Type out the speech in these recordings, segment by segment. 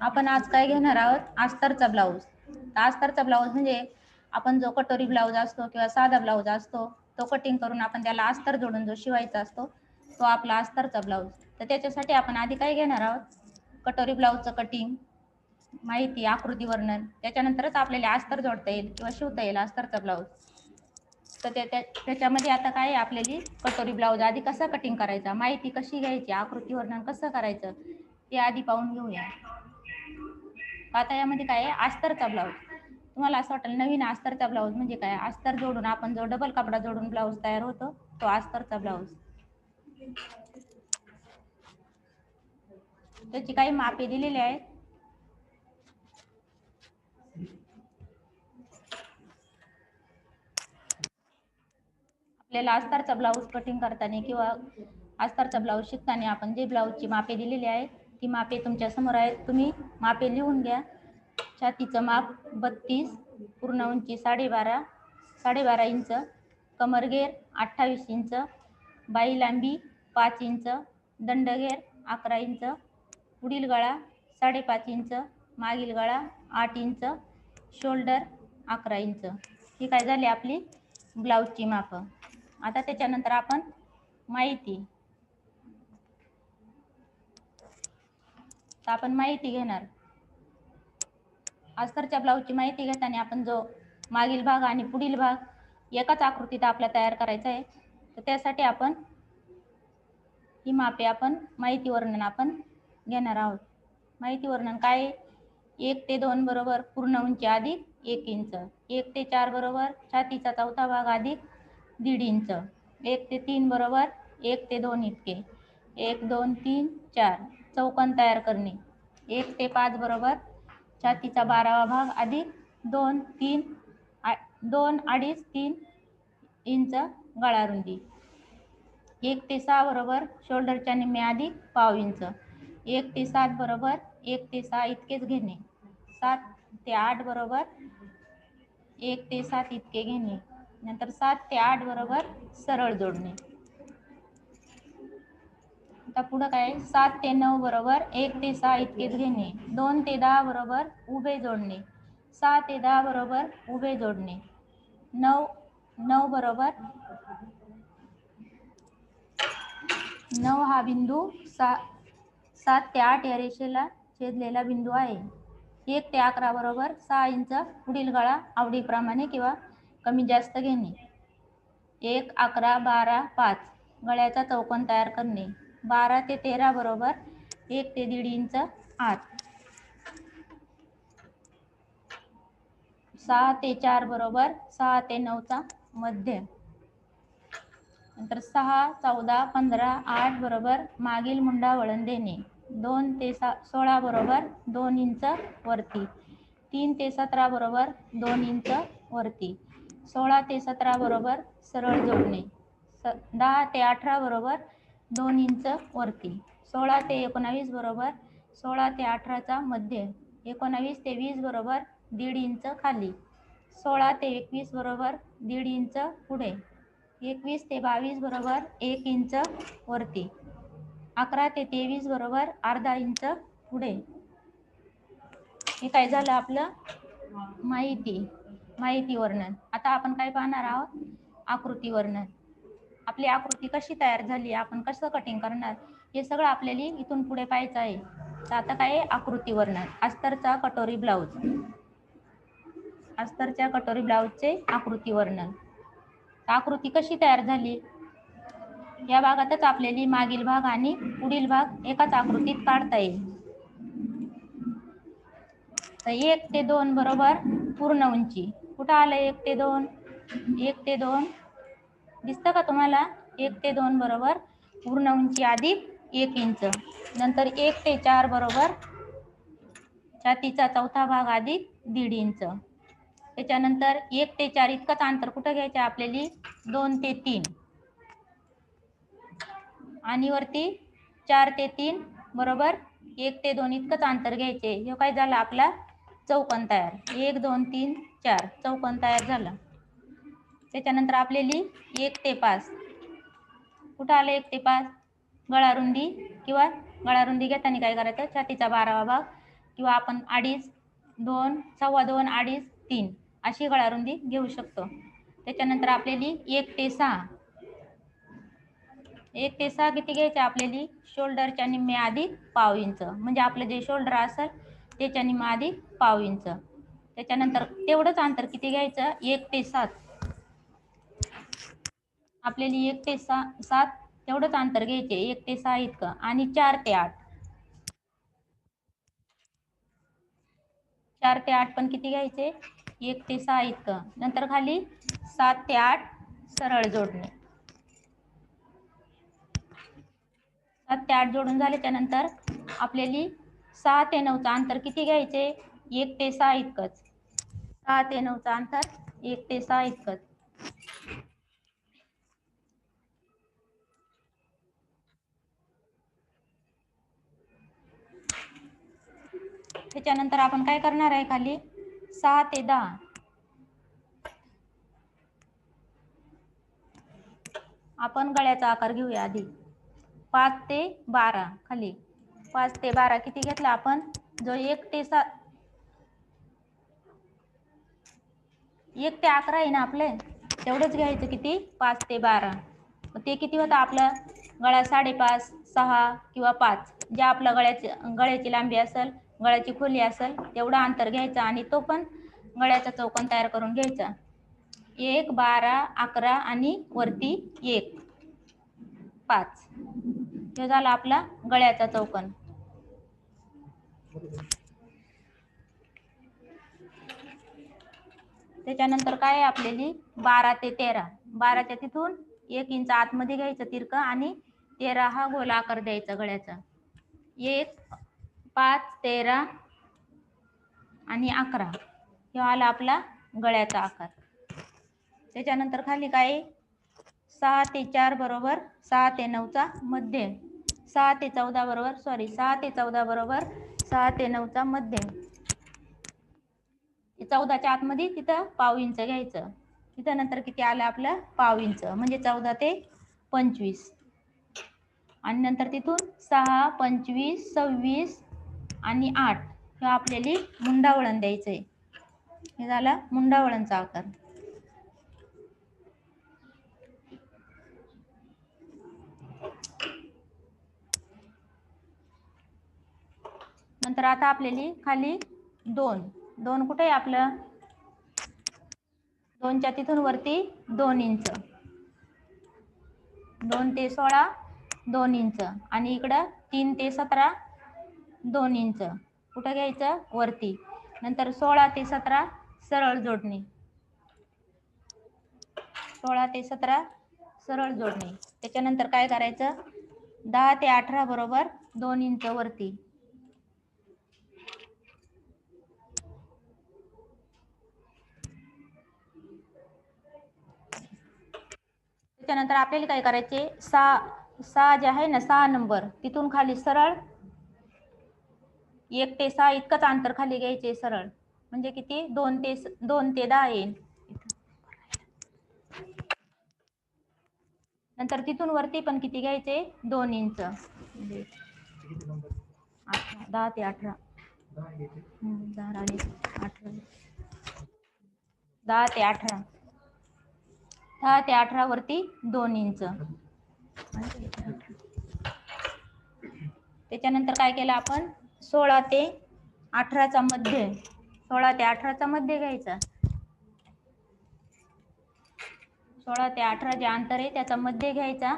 आपण आज काय घेणार आहोत? अस्तरचा ब्लाऊज. तर अस्तरचा ब्लाऊज म्हणजे आपण जो कटोरी ब्लाऊज असतो किंवा साधा ब्लाऊज असतो तो कटिंग करून आपण त्याला अस्तर जोडून जो शिवायचा असतो तो आपला अस्तरचा ब्लाऊज. तर त्याच्यासाठी आपण आधी काय घेणार आहोत? कटोरी ब्लाऊजचं कटिंग माहिती आकृती वर्णन त्याच्यानंतरच आपल्याला अस्तर जोडता येईल किंवा शिवता येईल अस्तरचा ब्लाऊज. तर त्याच्यामध्ये आता काय आहे आपल्याला? कटोरी ब्लाऊज आधी कसा कटिंग करायचा? माहिती कशी घ्यायची? आकृती वर्णन कसं करायचं? ते आधी पाहून घेऊया. आता यामध्ये काय आहे? अस्तरचा ब्लाऊज तुम्हाला असं वाटेल नवीन अस्तरचा ब्लाऊज म्हणजे काय? अस्तर जोडून आपण जो डबल कपडा जोडून ब्लाऊज तयार होतो तो अस्तरचा ब्लाऊज त्याची काही मापे दिलेली आहेत. आपल्याला अस्तरचा ब्लाऊज कटिंग करताना किंवा अस्तरचा ब्लाऊज शिकताना आपण जे ब्लाऊजची मापे दिलेली आहेत ती मापे तुमच्यासमोर आहेत तुम्ही मापे लिहून घ्या. छातीचं माप बत्तीस पूर्ण उंची साडेबारा साडेबारा इंच कमरगेर अठ्ठावीस इंच बाई लांबी पाच इंच दंडगेर अकरा इंच पुढील गळा साडेपाच इंच मागील गळा आठ इंच शोल्डर अकरा इंच. ही काय झाली आपली ब्लाऊजची मापं. आता त्याच्यानंतर आपण माहिती तर आपण माहिती घेणार. अस्तरच्या ब्लाऊजची माहिती घेताना आपण जो मागील भाग आणि पुढील भाग एकाच आकृतीत आपल्या तयार करायचा आहे. तर त्यासाठी आपण ही मापे आपण माहिती वर्णन आपण घेणार आहोत. माहिती वर्णन काय एक ते दोन बरोबर पूर्ण उंची अधिक एक इंच. एक ते चार बरोबर छातीचा चौथा भाग अधिक दीड इंच. एक ते तीन बरोबर एक ते दोन इतके. एक दोन तीन चार. चौकन तयार करणे. एक ते पाच बरोबर. छातीचा बारावा भाग अधिक दोन तीन आ दोन अडीच तीन इंच गळारुंदी एक ते सहा बरोबर. शोल्डरच्या निम्मे अधिक पाव इंच. एक ते सात बरोबर. एक ते सहा इतकेच घेणे. सात ते आठ बरोबर. एक ते सात इतके घेणे. नंतर सात ते आठ बरोबर सरळ जोडणे. आता पुढं काय? सात ते नऊ बरोबर एक ते सहा इतकेच घेणे. दोन ते दहा बरोबर उभे जोडणे. सहा ते दहा बरोबर उभे जोडणे. नऊ नऊ बरोबर नऊ हा बिंदू सा सात ते आठ या रेषेला छेदलेला बिंदू आहे. एक ते अकरा बरोबर सहा इंच पुढील गळा आवडीप्रमाणे किंवा कमी जास्त घेणे. एक अकरा बारा पाच. गळ्याचा चौकोन तयार करणे. बारा ते तेरा बरोबर एक ते दीड इंच आत. सहा ते चार बरोबर सहा ते नऊचा मध्य. नंतर सहा चौदा पंधरा आठ बरोबर मागील मुंडा वळण देणे. दोन ते सा सोळा बरोबर दोन इंच वरती. तीन ते सतरा बरोबर दोन इंच वरती. सोळा ते सतरा बरोबर सरळ जोडणे. स दहा ते अठरा बरोबर दोन इंच वरती. सोळा ते एकोणावीस बरोबर सोळा ते अठराचा मध्य एकोणावीस ते वीस बरोबर दीड इंच खाली सोळा ते एकवीस बरोबर दीड इंच पुढे एकवीस ते बावीस बरोबर एक इंच वरती अकरा ते तेवीस बरोबर अर्धा इंच पुढे. हे काय झालं आपलं? माहिती माहिती वर्णन. आता आपण काय पाहणार आहोत? आकृती वर्णन. आपली आकृती कशी तयार झाली आपण कसं कटिंग करणार हे सगळं आपल्याला इथून पुढे पाहायचं आहे. तर आता काय आकृती वर्णन अस्तरचा कटोरी ब्लाऊज अस्तरच्या कटोरी ब्लाऊजचे आकृती वर्णन आकृती कशी तयार झाली? या भागातच आपल्याला मागील भाग आणि पुढील भाग एकाच आकृतीत काढता येईल. तर एक ते दोन बरोबर पूर्ण उंची. कुठं आलं एक ते दोन? एक ते दोन. दिसतं का तुम्हाला? एक ते दोन बरोबर. पूर्ण उंची अधिक एक इंच. नंतर एक ते चार बरोबर. छातीचा चौथा भाग अधिक दीड इंच. त्याच्यानंतर एक ते चार इतकंच अंतर कुठं घ्यायचं आहे आपल्याला? दोन ते तीन. आणि वरती चार ते तीन बरोबर एक ते दोन इतकंच अंतर घ्यायचे. हे काय झालं? आपला चौकन तयार. एक दोन तीन चार. चौकन तयार झालं. त्याच्यानंतर आपल्याली एक ते पाच. कुठं आलं एक ते पाच? गळारुंदी किंवा गळारुंदी घेताना काय करायचं? छातीचा बारावा भाग किंवा आपण अडीच दोन सव्वा दोन अडीच तीन अशी गळारुंदी घेऊ शकतो. त्याच्यानंतर आपल्याली एक ते सहा. एक ते सहा किती घ्यायचं? आपल्याली शोल्डरच्या निम्मे आधी पाव इंच. म्हणजे आपलं जे शोल्डर असेल त्याच्या निम्मे आधी पाव इंच. त्याच्यानंतर तेवढंच अंतर किती घ्यायचं? एक ते सात. आपल्याला एक ते सहा सात तेवढंच अंतर घ्यायचे. एक ते सहा इतकं आणि चार ते आठ. चार ते आठ पण किती घ्यायचे? एक ते सहा इतकं. नंतर खाली सात ते आठ सरळ जोडणे. सात ते आठ जोडून झाल्याच्यानंतर आपल्याली सहा ते नऊचं अंतर किती घ्यायचे? एक ते सहा इतकंच. सहा ते नऊचं अंतर एक ते सहा इतकंच. त्याच्यानंतर आपण काय करणार आहे खाली? सहा ते दहा. आपण गळ्याचा आकार घेऊया आधी. पाच ते बारा खाली. पाच ते बारा किती घेतला आपण? जो एक ते सात. एक ते अकरा आहे ना आपले? तेवढंच घ्यायचं किती? पाच ते बारा. ते किती होतं आपलं? गळा साडेपाच. सहा किंवा पाच ज्या आपल्या गळ्याची गळ्याची लांबी असेल गळ्याची खोली असेल तेवढा अंतर घ्यायचा आणि तो पण गळ्याचा चौकोन तयार करून घ्यायचा. एक बारा अकरा आणि वरती एक. पाच. हे झाला आपला गळ्याचा चौकोन. त्याच्यानंतर काय आहे आपल्याली? बारा ते तेरा. बाराच्या तिथून एक इंच आतमध्ये घ्यायचं तिरकं आणि तेरा हा गोल आकार द्यायचा गळ्याचा. एक पाच तेरा आणि अकरा. हे आला आपला गळ्याचा आकार. त्याच्यानंतर खाली काय? सहा ते चार बरोबर सहा ते नऊचा मध्य. सहा ते चौदा बरोबर सॉरी सहा ते चौदा बरोबर सहा ते नऊचा मध्य. चौदाच्या आतमध्ये तिथं पाव इंच घ्यायचं. तिथं नंतर किती आलं आपलं? पाव इंच. म्हणजे चौदा ते पंचवीस. आणि नंतर तिथून सहा पंचवीस सव्वीस आणि आठ हे आपल्याला मुंडावळण द्यायचं आहे हे झालं मुंडावळणचा आकार नंतर आता आपल्याला खाली दोन. दोन कुठे आहे आपलं? दोनच्या तिथून वरती दोन इंच. दोन ते सोळा दोन इंच. आणि इकडं तीन ते सतरा दोन इंच. कुठं घ्यायचं? वरती. नंतर सोळा ते सतरा सरळ जोडणी. सोळा ते सतरा सरळ जोडणी. त्याच्यानंतर काय करायचं? दहा ते अठरा बरोबर दोन इंच वरती. त्याच्यानंतर आपल्याला काय करायचे? सहा सहा जे आहे ना सहा नंबर तिथून खाली सरळ एक ते सहा इतकंच अंतर खाली घ्यायचे सरळ. म्हणजे किती? दोन ते स- दोन ते दहा येईल. नंतर तिथून वरती पण किती घ्यायचे? दोन इंच. अठरा दहा ते अठरा. दहा अठरा. दहा ते अठरा. दहा ते अठरा वरती दोन इंच. त्याच्यानंतर काय केलं आपण? सोळा ते अठराचा मध्य. सोळा ते अठराचा मध्य घ्यायचा. सोळा ते अठरा जे अंतर आहे त्याचा मध्य घ्यायचा.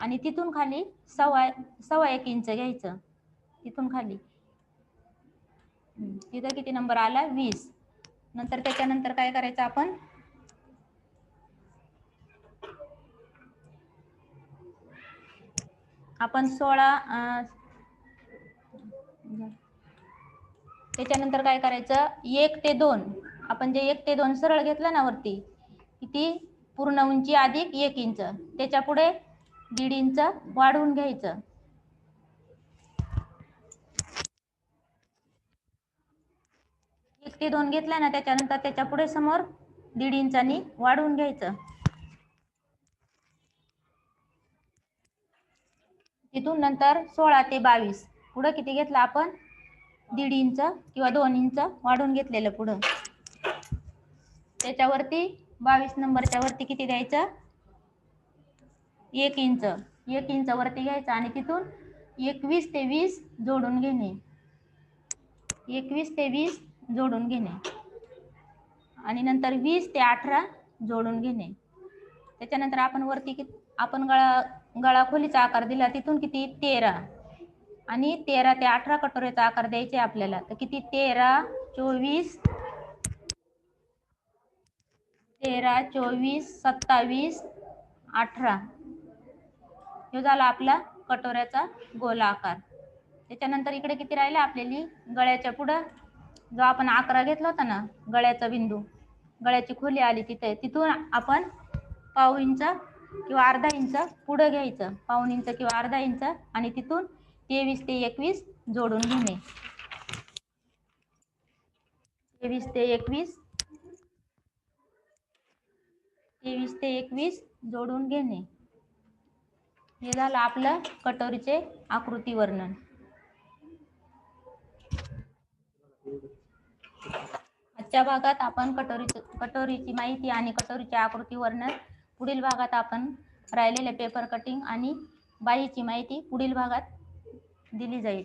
आणि तिथून खाली सव्वा सव्वा एक इंच घ्यायचं. तिथून खाली. तिथं किती नंबर आला? वीस. नंतर त्याच्यानंतर काय करायचं आपण? आपण सोळा त्याच्यानंतर काय करायचं? एक ते दोन. आपण जे एक ते दोन सरळ घेतलं ना वरती किती? पूर्ण उंची अधिक एक इंच. त्याच्या पुढे दीड इंच वाढवून घ्यायचं. एक ते दोन घेतलं ना त्याच्यानंतर त्याच्या पुढे समोर दीड इंचानी वाढवून घ्यायचं. तिथून नंतर सोळा ते बावीस. पुढं किती घेतलं आपण? दीड इंच किंवा दोन इंच वाढून घेतलेलं पुढं. त्याच्यावरती बावीस नंबरच्या वरती किती द्यायचं? एक इंच. एक इंच वरती घ्यायचं आणि तिथून एकवीस ते वीस जोडून घेणे. एकवीस ते वीस जोडून घेणे. आणि नंतर वीस ते अठरा जोडून घेणे. त्याच्यानंतर आपण वरती किती आपण गळा गळा खोलीचा आकार दिला तिथून किती? तेरा. आणि तेरा ते अठरा कटोऱ्याचा आकार द्यायचे आपल्याला. तर किती? तेरा चोवीस तेरा चोवीस सत्तावीस अठरा. हे झाला आपला कटोऱ्याचा गोला आकार. त्याच्यानंतर इकडे किती राहिले आपल्याली? गळ्याच्या पुढं. जो आपण अकरा घेतला होता ना गळ्याचा बिंदू गळ्याची खोली आली तिथे. तिथून आपण पाव इंच किंवा अर्धा इंच पुढं घ्यायचं पाऊन इंच किंवा अर्धा इंच आणि तिथून तेवीस ते एकवीस जोडून घेणे. तेवीस ते एकवीस तेवीस ते एकवीस जोडून घेणे. हे झालं आपलं कटोरीचे आकृती वर्णन. आजच्या भागात आपण कटोरी कटोरीची माहिती आणि कटोरीचे आकृती वर्णन पुढील भागात आपण राहिलेले पेपर कटिंग आणि बाहीची माहिती पुढील भागात दिली जाईल.